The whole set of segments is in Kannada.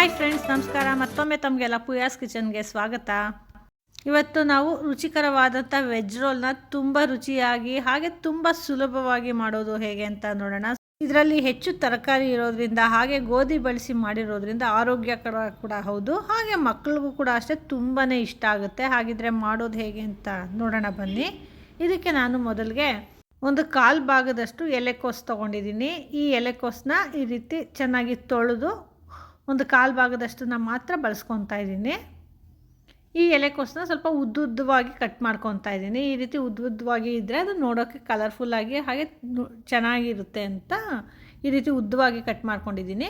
ಹಾಯ್ ಫ್ರೆಂಡ್ಸ್ ನಮಸ್ಕಾರ. ಮತ್ತೊಮ್ಮೆ ತಮಗೆಲ್ಲ ಪುಯಾಸ್ ಕಿಚನ್ಗೆ ಸ್ವಾಗತ. ಇವತ್ತು ನಾವು ರುಚಿಕರವಾದಂಥ ವೆಜ್ ರೋಲ್ನ ತುಂಬ ರುಚಿಯಾಗಿ, ಹಾಗೆ ತುಂಬ ಸುಲಭವಾಗಿ ಮಾಡೋದು ಹೇಗೆ ಅಂತ ನೋಡೋಣ. ಇದರಲ್ಲಿ ಹೆಚ್ಚು ತರಕಾರಿ ಇರೋದ್ರಿಂದ, ಹಾಗೆ ಗೋಧಿ ಬಳಸಿ ಮಾಡಿರೋದ್ರಿಂದ ಆರೋಗ್ಯಕರ ಕೂಡ ಹೌದು. ಹಾಗೆ ಮಕ್ಕಳಿಗೂ ಕೂಡ ಅಷ್ಟೇ ತುಂಬಾ ಇಷ್ಟ ಆಗುತ್ತೆ. ಹಾಗಿದ್ರೆ ಮಾಡೋದು ಹೇಗೆ ಅಂತ ನೋಡೋಣ ಬನ್ನಿ. ಇದಕ್ಕೆ ನಾನು ಮೊದಲಿಗೆ ಒಂದು ಕಾಲು ಭಾಗದಷ್ಟು ಎಲೆಕೋಸು ತೊಗೊಂಡಿದ್ದೀನಿ. ಈ ಎಲೆಕೋಸನ್ನ ಈ ರೀತಿ ಚೆನ್ನಾಗಿ ತೊಳೆದು ಒಂದು ಕಾಲು ಭಾಗದಷ್ಟನ್ನು ಮಾತ್ರ ಬಳಸ್ಕೊತಾ ಇದ್ದೀನಿ. ಈ ಎಲೆಕೋಸನ್ನ ಸ್ವಲ್ಪ ಉದ್ದುದ್ದವಾಗಿ ಕಟ್ ಮಾಡ್ಕೊತಾ ಇದ್ದೀನಿ. ಈ ರೀತಿ ಉದ್ದುದ್ದವಾಗಿ ಇದ್ದರೆ ಅದು ನೋಡೋಕ್ಕೆ ಕಲರ್ಫುಲ್ಲಾಗಿ ಹಾಗೆ ಚೆನ್ನಾಗಿರುತ್ತೆ ಅಂತ ಈ ರೀತಿ ಉದ್ದವಾಗಿ ಕಟ್ ಮಾಡ್ಕೊಂಡಿದ್ದೀನಿ.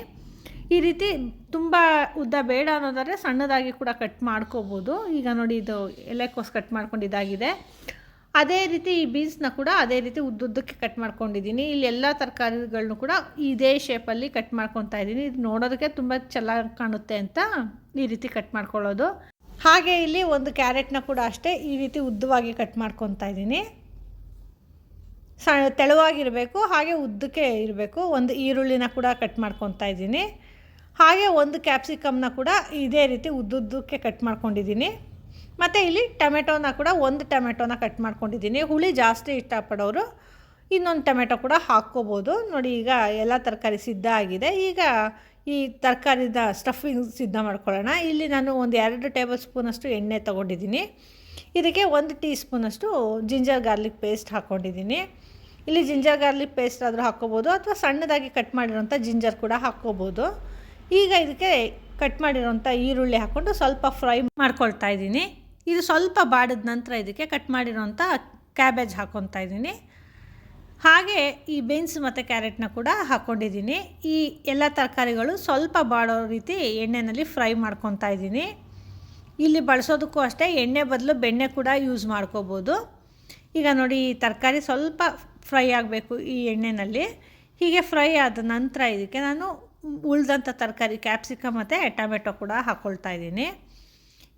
ಈ ರೀತಿ ತುಂಬ ಉದ್ದ ಬೇಡ ಅನ್ನೋದಾದರೆ ಸಣ್ಣದಾಗಿ ಕೂಡ ಕಟ್ ಮಾಡ್ಕೋಬೋದು. ಈಗ ನೋಡಿ ಇದು ಎಲೆಕೋಸು ಕಟ್ ಮಾಡ್ಕೊಂಡಿದ್ದಾಗಿದೆ ಅದೇ ರೀತಿ ಈ ಬೀನ್ಸ್ನ ಕೂಡ ಅದೇ ರೀತಿ ಉದ್ದುದ್ದಕ್ಕೆ ಕಟ್ ಮಾಡ್ಕೊಂಡಿದ್ದೀನಿ. ಇಲ್ಲಿ ಎಲ್ಲ ತರಕಾರಿಗಳನ್ನೂ ಕೂಡ ಇದೇ ಶೇಪಲ್ಲಿ ಕಟ್ ಮಾಡ್ಕೊತಾ ಇದ್ದೀನಿ. ಇದು ನೋಡೋದಕ್ಕೆ ತುಂಬ ಚೆನ್ನಾಗಿ ಕಾಣುತ್ತೆ ಅಂತ ಈ ರೀತಿ ಕಟ್ ಮಾಡ್ಕೊಳ್ಳೋದು. ಹಾಗೆ ಇಲ್ಲಿ ಒಂದು ಕ್ಯಾರೆಟ್ನ ಕೂಡ ಅಷ್ಟೇ ಈ ರೀತಿ ಉದ್ದವಾಗಿ ಕಟ್ ಮಾಡ್ಕೊತಾ ಇದ್ದೀನಿ. ಸ ತೆಳುವಾಗಿರಬೇಕು, ಹಾಗೆ ಉದ್ದಕ್ಕೆ ಇರಬೇಕು. ಒಂದು ಈರುಳ್ಳಿನ ಕೂಡ ಕಟ್ ಮಾಡ್ಕೊತಾ ಇದ್ದೀನಿ. ಹಾಗೆ ಒಂದು ಕ್ಯಾಪ್ಸಿಕಮ್ನ ಕೂಡ ಇದೇ ರೀತಿ ಉದ್ದುದ್ದಕ್ಕೆ ಕಟ್ ಮಾಡ್ಕೊಂಡಿದ್ದೀನಿ. ಮತ್ತು ಇಲ್ಲಿ ಟೊಮೆಟೊನ ಕೂಡ ಒಂದು ಟೊಮೆಟೊನ ಕಟ್ ಮಾಡ್ಕೊಂಡಿದ್ದೀನಿ. ಹುಳಿ ಜಾಸ್ತಿ ಇಷ್ಟಪಡೋರು ಇನ್ನೊಂದು ಟೊಮೆಟೊ ಕೂಡ ಹಾಕ್ಕೋಬೋದು. ನೋಡಿ, ಈಗ ಎಲ್ಲ ತರಕಾರಿ ಸಿದ್ಧ ಆಗಿದೆ. ಈಗ ಈ ತರಕಾರಿದ ಸ್ಟಫಿಂಗ್ ಸಿದ್ಧ ಮಾಡ್ಕೊಳ್ಳೋಣ. ಇಲ್ಲಿ ನಾನು ಒಂದು ಎರಡು ಟೇಬಲ್ ಸ್ಪೂನಷ್ಟು ಎಣ್ಣೆ ತೊಗೊಂಡಿದ್ದೀನಿ. ಇದಕ್ಕೆ ಒಂದು ಟೀ ಸ್ಪೂನಷ್ಟು ಜಿಂಜರ್ ಗಾರ್ಲಿಕ್ ಪೇಸ್ಟ್ ಹಾಕ್ಕೊಂಡಿದ್ದೀನಿ. ಇಲ್ಲಿ ಜಿಂಜರ್ ಗಾರ್ಲಿಕ್ ಪೇಸ್ಟ್ ಆದರೂ ಹಾಕ್ಕೋಬೋದು, ಅಥವಾ ಸಣ್ಣದಾಗಿ ಕಟ್ ಮಾಡಿರೋಂಥ ಜಿಂಜರ್ ಕೂಡ ಹಾಕ್ಕೋಬೋದು. ಈಗ ಇದಕ್ಕೆ ಕಟ್ ಮಾಡಿರೋಂಥ ಈರುಳ್ಳಿ ಹಾಕ್ಕೊಂಡು ಸ್ವಲ್ಪ ಫ್ರೈ ಮಾಡ್ಕೊಳ್ತಾ ಇದ್ದೀನಿ. ಇದು ಸ್ವಲ್ಪ ಬಾಡಿದ ನಂತರ ಇದಕ್ಕೆ ಕಟ್ ಮಾಡಿರೋಂಥ ಕ್ಯಾಬೇಜ್ ಹಾಕ್ಕೊತಾ ಇದ್ದೀನಿ. ಹಾಗೆ ಈ ಬೀನ್ಸ್ ಮತ್ತು ಕ್ಯಾರೆಟ್ನ ಕೂಡ ಹಾಕ್ಕೊಂಡಿದ್ದೀನಿ ಈ ಎಲ್ಲ ತರಕಾರಿಗಳು ಸ್ವಲ್ಪ ಬಾಡೋ ರೀತಿ ಎಣ್ಣೆಯಲ್ಲಿ ಫ್ರೈ ಮಾಡ್ಕೊತಾ ಇದ್ದೀನಿ. ಇಲ್ಲಿ ಬಳಸೋದಕ್ಕೂ ಅಷ್ಟೇ ಎಣ್ಣೆ ಬದಲು ಬೆಣ್ಣೆ ಕೂಡ ಯೂಸ್ ಮಾಡ್ಕೋಬೋದು. ಈಗ ನೋಡಿ ಈ ತರಕಾರಿ ಸ್ವಲ್ಪ ಫ್ರೈ ಆಗಬೇಕು ಈ ಎಣ್ಣೆಯಲ್ಲಿ ಹೀಗೆ ಫ್ರೈ ಆದ ನಂತರ ಇದಕ್ಕೆ ನಾನು ಉಳಿದಂಥ ತರಕಾರಿ ಕ್ಯಾಪ್ಸಿಕಮ್ ಮತ್ತು ಟೊಮೆಟೊ ಕೂಡ ಹಾಕ್ಕೊಳ್ತಾ ಇದ್ದೀನಿ.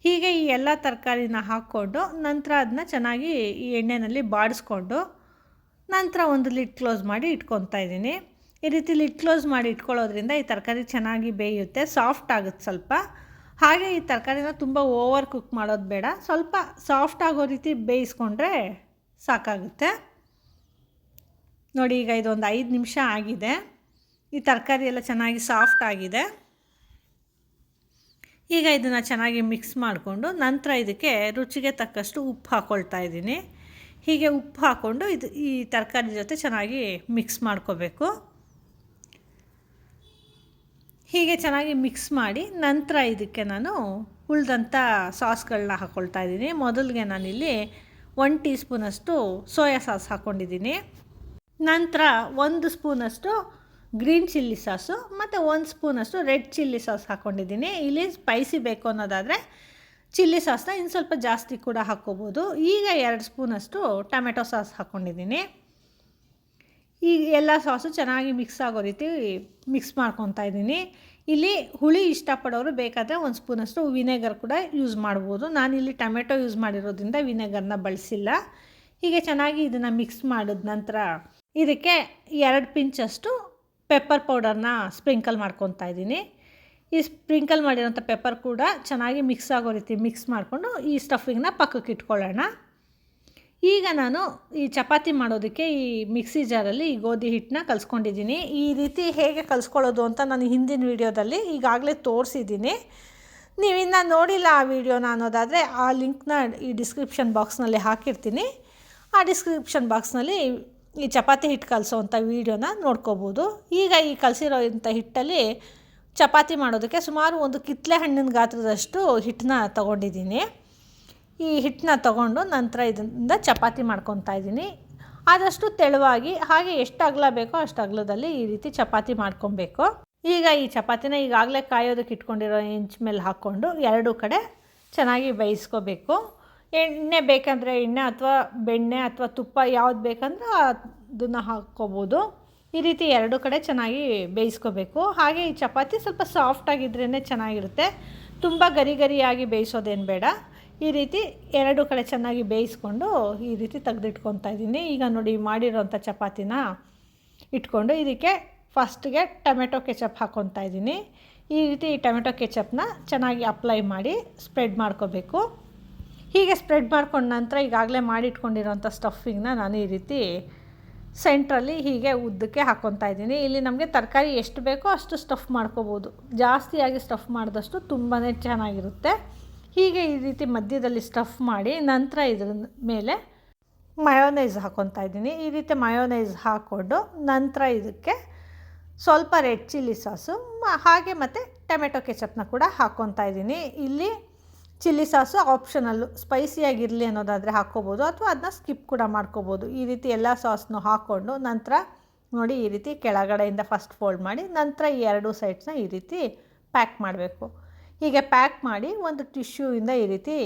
ಹೀಗೆ ಈ ಎಲ್ಲ ತರಕಾರಿನ ಹಾಕ್ಕೊಂಡು ನಂತರ ಅದನ್ನ ಚೆನ್ನಾಗಿ ಈ ಎಣ್ಣೆಯಲ್ಲಿ ಬಾಡಿಸ್ಕೊಂಡು ನಂತರ ಒಂದು ಲಿಡ್ ಕ್ಲೋಸ್ ಮಾಡಿ ಇಟ್ಕೊತಾ ಇದ್ದೀನಿ. ಈ ರೀತಿ ಲಿಡ್ ಕ್ಲೋಸ್ ಮಾಡಿ ಇಟ್ಕೊಳ್ಳೋದ್ರಿಂದ ಈ ತರಕಾರಿ ಚೆನ್ನಾಗಿ ಬೇಯುತ್ತೆ, ಸಾಫ್ಟ್ ಆಗುತ್ತೆ ಸ್ವಲ್ಪ. ಹಾಗೆ ಈ ತರಕಾರಿನ ತುಂಬ ಓವರ್ ಕುಕ್ ಮಾಡೋದು ಬೇಡ, ಸ್ವಲ್ಪ ಸಾಫ್ಟ್ ಆಗೋ ರೀತಿ ಬೇಯಿಸ್ಕೊಂಡ್ರೆ ಸಾಕಾಗುತ್ತೆ. ನೋಡಿ ಈಗ ಇದೊಂದು ಐದು ನಿಮಿಷ ಆಗಿದೆ. ಈ ತರಕಾರಿ ಎಲ್ಲ ಚೆನ್ನಾಗಿ ಸಾಫ್ಟ್ ಆಗಿದೆ. ಈಗ ಇದನ್ನು ಚೆನ್ನಾಗಿ ಮಿಕ್ಸ್ ಮಾಡಿಕೊಂಡು ನಂತರ ಇದಕ್ಕೆ ರುಚಿಗೆ ತಕ್ಕಷ್ಟು ಉಪ್ಪು ಹಾಕ್ಕೊಳ್ತಾ ಇದ್ದೀನಿ. ಹೀಗೆ ಉಪ್ಪು ಹಾಕ್ಕೊಂಡು ಇದು ಈ ತರಕಾರಿ ಜೊತೆ ಚೆನ್ನಾಗಿ ಮಿಕ್ಸ್ ಮಾಡ್ಕೋಬೇಕು. ಹೀಗೆ ಚೆನ್ನಾಗಿ ಮಿಕ್ಸ್ ಮಾಡಿ ನಂತರ ಇದಕ್ಕೆ ನಾನು ಉಳ್ದಂಥ ಸಾಸ್ಗಳನ್ನ ಹಾಕ್ಕೊಳ್ತಾ ಇದ್ದೀನಿ. ಮೊದಲಿಗೆ ನಾನಿಲ್ಲಿ ಒನ್ ಟೀ ಸ್ಪೂನಷ್ಟು ಸೋಯಾ ಸಾಸ್ ಹಾಕ್ಕೊಂಡಿದ್ದೀನಿ ನಂತರ ಒಂದು ಸ್ಪೂನಷ್ಟು ಗ್ರೀನ್ ಚಿಲ್ಲಿ ಸಾಸು ಮತ್ತು ಒಂದು ಸ್ಪೂನಷ್ಟು ರೆಡ್ ಚಿಲ್ಲಿ ಸಾಸ್ ಹಾಕ್ಕೊಂಡಿದ್ದೀನಿ ಇಲ್ಲಿ ಸ್ಪೈಸಿ ಬೇಕು ಅನ್ನೋದಾದರೆ ಚಿಲ್ಲಿ ಸಾಸ್ನ ಇನ್ನು ಸ್ವಲ್ಪ ಜಾಸ್ತಿ ಕೂಡ ಹಾಕ್ಕೋಬೋದು. ಈಗ ಎರಡು ಸ್ಪೂನಷ್ಟು ಟೊಮೆಟೊ ಸಾಸ್ ಹಾಕ್ಕೊಂಡಿದ್ದೀನಿ ಈ ಎಲ್ಲ ಸಾಸು ಚೆನ್ನಾಗಿ ಮಿಕ್ಸ್ ಆಗೋ ರೀತಿ ಮಿಕ್ಸ್ ಮಾಡ್ಕೊತಾ ಇದ್ದೀನಿ. ಇಲ್ಲಿ ಹುಳಿ ಇಷ್ಟಪಡೋರು ಬೇಕಾದರೆ ಒಂದು ಸ್ಪೂನಷ್ಟು ವಿನೆಗರ್ ಕೂಡ ಯೂಸ್ ಮಾಡ್ಬೋದು. ನಾನಿಲ್ಲಿ ಟೊಮೆಟೊ ಯೂಸ್ ಮಾಡಿರೋದ್ರಿಂದ ವಿನೆಗರ್ನ ಬಳಸಿಲ್ಲ. ಹೀಗೆ ಚೆನ್ನಾಗಿ ಇದನ್ನು ಮಿಕ್ಸ್ ಮಾಡಿದ ನಂತರ ಇದಕ್ಕೆ ಎರಡು ಪಿಂಚಷ್ಟು ಪೆಪ್ಪರ್ ಪೌಡರ್ನ ಸ್ಪ್ರಿಂಕಲ್ ಮಾಡ್ಕೊತಾ ಇದ್ದೀನಿ. ಈ ಸ್ಪ್ರಿಂಕಲ್ ಮಾಡಿರೋಂಥ ಪೆಪ್ಪರ್ ಕೂಡ ಚೆನ್ನಾಗಿ ಮಿಕ್ಸ್ ಆಗೋ ರೀತಿ ಮಿಕ್ಸ್ ಮಾಡಿಕೊಂಡು ಈ ಸ್ಟಫಿಂಗ್ನ ಪಕ್ಕಕ್ಕೆ ಇಟ್ಕೊಳ್ಳೋಣ. ಈಗ ನಾನು ಈ ಚಪಾತಿ ಮಾಡೋದಕ್ಕೆ ಈ ಮಿಕ್ಸಿ ಜಾರಲ್ಲಿ ಈ ಗೋಧಿ ಹಿಟ್ಟನ್ನ ಕಲಿಸ್ಕೊಂಡಿದ್ದೀನಿ. ಈ ರೀತಿ ಹೇಗೆ ಕಲಿಸ್ಕೊಳ್ಳೋದು ಅಂತ ನಾನು ಹಿಂದಿನ ವೀಡಿಯೋದಲ್ಲಿ ಈಗಾಗಲೇ ತೋರಿಸಿದ್ದೀನಿ. ನೀವಿನ್ನು ನೋಡಿಲ್ಲ ಆ ವಿಡಿಯೋನ ಅನ್ನೋದಾದರೆ ಆ ಲಿಂಕ್ನ ಈ ಡಿಸ್ಕ್ರಿಪ್ಷನ್ ಬಾಕ್ಸ್ನಲ್ಲಿ ಹಾಕಿರ್ತೀನಿ. ಆ ಡಿಸ್ಕ್ರಿಪ್ಷನ್ ಬಾಕ್ಸ್ನಲ್ಲಿ ಈ ಚಪಾತಿ ಹಿಟ್ಟು ಕಲಿಸೋವಂಥ ವೀಡಿಯೋನ ನೋಡ್ಕೋಬೋದು. ಈಗ ಈ ಕಲಸಿರೋ ಇಂಥ ಹಿಟ್ಟಲ್ಲಿ ಚಪಾತಿ ಮಾಡೋದಕ್ಕೆ ಸುಮಾರು ಒಂದು ಕಿತ್ತಲೆ ಹಣ್ಣಿನ ಗಾತ್ರದಷ್ಟು ಹಿಟ್ಟನ್ನ ತಗೊಂಡಿದ್ದೀನಿ. ಈ ಹಿಟ್ಟನ್ನ ತಗೊಂಡು ನಂತರ ಇದರಿಂದ ಚಪಾತಿ ಮಾಡ್ಕೊತಾ ಇದ್ದೀನಿ. ಆದಷ್ಟು ತೆಳುವಾಗಿ, ಹಾಗೆ ಎಷ್ಟು ಅಗಲ ಬೇಕೋ ಅಷ್ಟು ಅಗಲದಲ್ಲಿ ಈ ರೀತಿ ಚಪಾತಿ ಮಾಡ್ಕೊಬೇಕು. ಈಗ ಈ ಚಪಾತಿನ ಈಗಾಗಲೇ ಕಾಯೋದಕ್ಕೆ ಇಟ್ಕೊಂಡಿರೋ ಇಂಚ್ ಮೇಲೆ ಹಾಕ್ಕೊಂಡು ಎರಡೂ ಕಡೆ ಚೆನ್ನಾಗಿ ಬೇಯಿಸ್ಕೋಬೇಕು. ಎಣ್ಣೆ ಬೇಕಂದರೆ ಎಣ್ಣೆ ಅಥವಾ ಬೆಣ್ಣೆ ಅಥವಾ ತುಪ್ಪ ಯಾವ್ದು ಬೇಕಂದ್ರೆ ಅದನ್ನು ಹಾಕ್ಕೋಬೋದು. ಈ ರೀತಿ ಎರಡು ಕಡೆ ಚೆನ್ನಾಗಿ ಬೇಯಿಸ್ಕೋಬೇಕು. ಹಾಗೆ ಈ ಚಪಾತಿ ಸ್ವಲ್ಪ ಸಾಫ್ಟಾಗಿದ್ರೇ ಚೆನ್ನಾಗಿರುತ್ತೆ. ತುಂಬ ಗರಿ ಗರಿಯಾಗಿ ಬೇಯಿಸೋದೇನು ಬೇಡ. ಈ ರೀತಿ ಎರಡು ಕಡೆ ಚೆನ್ನಾಗಿ ಬೇಯಿಸ್ಕೊಂಡು ಈ ರೀತಿ ತೆಗೆದಿಟ್ಕೊತಾ ಇದ್ದೀನಿ. ಈಗ ನೋಡಿ ಮಾಡಿರೋಂಥ ಚಪಾತಿನ ಇಟ್ಕೊಂಡು ಇದಕ್ಕೆ ಫಸ್ಟ್ಗೆ ಟೊಮೆಟೊ ಕೆಚಪ್ ಹಾಕ್ಕೊತಾ ಇದ್ದೀನಿ. ಈ ರೀತಿ ಟೊಮೆಟೊ ಕೆಚಪ್ನ ಚೆನ್ನಾಗಿ ಅಪ್ಲೈ ಮಾಡಿ ಸ್ಪ್ರೆಡ್ ಮಾಡ್ಕೋಬೇಕು. ಹೀಗೆ ಸ್ಪ್ರೆಡ್ ಮಾಡ್ಕೊಂಡ ನಂತರ ಈಗಾಗಲೇ ಮಾಡಿಟ್ಕೊಂಡಿರೋಂಥ ಸ್ಟಫಿಂಗ್ನ ನಾನು ಈ ರೀತಿ ಸೆಂಟ್ರಲ್ಲಿ ಹೀಗೆ ಉದ್ದಕ್ಕೆ ಹಾಕ್ಕೊತಾ ಇದ್ದೀನಿ. ಇಲ್ಲಿ ನಮಗೆ ತರಕಾರಿ ಎಷ್ಟು ಬೇಕೋ ಅಷ್ಟು ಸ್ಟಫ್ ಮಾಡ್ಕೋಬೋದು. ಜಾಸ್ತಿಯಾಗಿ ಸ್ಟಫ್ ಮಾಡಿದಷ್ಟು ತುಂಬಾ ಚೆನ್ನಾಗಿರುತ್ತೆ. ಹೀಗೆ ಈ ರೀತಿ ಮಧ್ಯದಲ್ಲಿ ಸ್ಟಫ್ ಮಾಡಿ ನಂತರ ಇದ್ರ ಮೇಲೆ ಮಯೋನೈಸ್ ಹಾಕ್ಕೊತಾ ಇದ್ದೀನಿ. ಈ ರೀತಿ ಮಯೋನೈಸ್ ಹಾಕ್ಕೊಂಡು ನಂತರ ಇದಕ್ಕೆ ಸ್ವಲ್ಪ ರೆಡ್ ಚಿಲ್ಲಿ ಸಾಸು ಹಾಗೆ ಮತ್ತು ಟೊಮೆಟೊ ಕೆಚಪ್ನ ಕೂಡ ಹಾಕ್ಕೊತಾ ಇದ್ದೀನಿ. ಇಲ್ಲಿ ಚಿಲ್ಲಿ ಸಾಸು ಆಪ್ಷನಲ್ಲು ಸ್ಪೈಸಿಯಾಗಿರಲಿ ಅನ್ನೋದಾದರೆ ಹಾಕ್ಕೋಬೋದು. ಅಥವಾ ಅದನ್ನ ಸ್ಕಿಪ್ ಕೂಡ ಮಾಡ್ಕೋಬೋದು. ಈ ರೀತಿ ಎಲ್ಲ ಸಾಸ್ನು ಹಾಕ್ಕೊಂಡು ನಂತರ ನೋಡಿ ಈ ರೀತಿ ಕೆಳಗಡೆಯಿಂದ ಫಸ್ಟ್ ಫೋಲ್ಡ್ ಮಾಡಿ ನಂತರ ಈ ಎರಡು ಸೈಡ್ಸ್ನ ಈ ರೀತಿ ಪ್ಯಾಕ್ ಮಾಡಬೇಕು. ಹೀಗೆ ಪ್ಯಾಕ್ ಮಾಡಿ ಒಂದು ಟಿಶ್ಯೂಯಿಂದ ಈ ರೀತಿ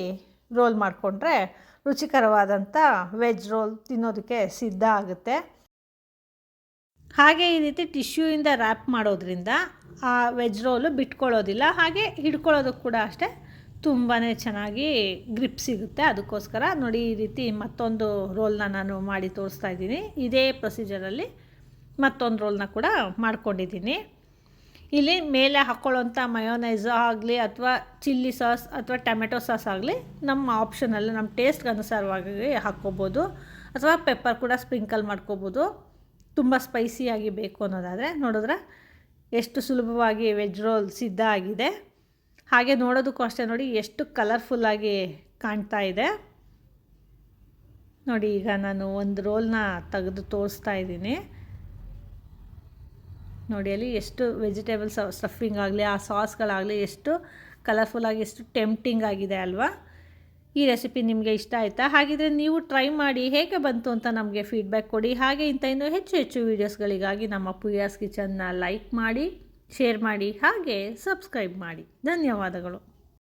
ರೋಲ್ ಮಾಡಿಕೊಂಡ್ರೆ ರುಚಿಕರವಾದಂಥ ವೆಜ್ ರೋಲ್ ತಿನ್ನೋದಕ್ಕೆ ಸಿದ್ಧ ಆಗುತ್ತೆ. ಹಾಗೆ ಈ ರೀತಿ ಟಿಶ್ಯೂಯಿಂದ ರ್ಯಾಪ್ ಮಾಡೋದ್ರಿಂದ ಆ ವೆಜ್ ರೋಲು ಬಿಟ್ಕೊಳ್ಳೋದಿಲ್ಲ. ಹಾಗೆ ಹಿಡ್ಕೊಳ್ಳೋದಕ್ಕೆ ಕೂಡ ಅಷ್ಟೇ ತುಂಬಾ ಚೆನ್ನಾಗಿ ಗ್ರಿಪ್ ಸಿಗುತ್ತೆ. ಅದಕ್ಕೋಸ್ಕರ ನೋಡಿ ಈ ರೀತಿ ಮತ್ತೊಂದು ರೋಲ್ನ ನಾನು ಮಾಡಿ ತೋರಿಸ್ತಾ ಇದ್ದೀನಿ. ಇದೇ ಪ್ರೊಸೀಜರಲ್ಲಿ ಮತ್ತೊಂದು ರೋಲ್ನ ಕೂಡ ಮಾಡ್ಕೊಂಡಿದ್ದೀನಿ. ಇಲ್ಲಿ ಮೇಲೆ ಹಾಕ್ಕೊಳ್ಳೋಂಥ ಮಯೋನೈಸು ಆಗಲಿ ಅಥವಾ ಚಿಲ್ಲಿ ಸಾಸ್ ಅಥವಾ ಟೊಮೆಟೊ ಸಾಸ್ ಆಗಲಿ ನಮ್ಮ ಆಪ್ಷನಲ್ಲಿ ನಮ್ಮ ಟೇಸ್ಟ್ಗೆ ಅನುಸಾರವಾಗಿ ಹಾಕ್ಕೋಬೋದು. ಅಥವಾ ಪೆಪ್ಪರ್ ಕೂಡ ಸ್ಪ್ರಿಂಕಲ್ ಮಾಡ್ಕೋಬೋದು. ತುಂಬ ಸ್ಪೈಸಿಯಾಗಿ ಬೇಕು ಅನ್ನೋದಾದರೆ ನೋಡಿದ್ರೆ ಎಷ್ಟು ಸುಲಭವಾಗಿ ವೆಜ್ ರೋಲ್ ಸಿದ್ಧ ಆಗಿದೆ. ಹಾಗೆ ನೋಡೋದಕ್ಕೂ ಅಷ್ಟೇ ನೋಡಿ ಎಷ್ಟು ಕಲರ್ಫುಲ್ಲಾಗಿ ಕಾಣ್ತಾ ಇದೆ. ನೋಡಿ ಈಗ ನಾನು ಒಂದು ರೋಲ್ನ ತೆಗೆದು ತೋರಿಸ್ತಾ ಇದ್ದೀನಿ. ನೋಡಿ ಅಲ್ಲಿ ಎಷ್ಟು ವೆಜಿಟೇಬಲ್ ಸ್ಟಫಿಂಗ್ ಆಗಲಿ, ಆ ಸಾಸ್ಗಳಾಗಲಿ ಎಷ್ಟು ಕಲರ್ಫುಲ್ಲಾಗಿ ಎಷ್ಟು ಟೆಂಪ್ಟಿಂಗ್ ಆಗಿದೆ ಅಲ್ವಾ? ಈ ರೆಸಿಪಿ ನಿಮಗೆ ಇಷ್ಟ ಆಯಿತಾ? ಹಾಗಿದ್ರೆ ನೀವು ಟ್ರೈ ಮಾಡಿ ಹೇಗೆ ಬಂತು ಅಂತ ನಮಗೆ ಫೀಡ್ಬ್ಯಾಕ್ ಕೊಡಿ. ಹಾಗೆ ಇಂಥ ಇನ್ನೂ ಹೆಚ್ಚು ಹೆಚ್ಚು ವೀಡಿಯೋಸ್ಗಳಿಗಾಗಿ ನಮ್ಮ ಪುಯಾಸ್ ಕಿಚನ್ನ ಲೈಕ್ ಮಾಡಿ. ಶೇರ್ ಮಾಡಿ ಹಾಗೆ ಸಬ್ಸ್ಕ್ರೈಬ್ ಮಾಡಿ. ಧನ್ಯವಾದಗಳು.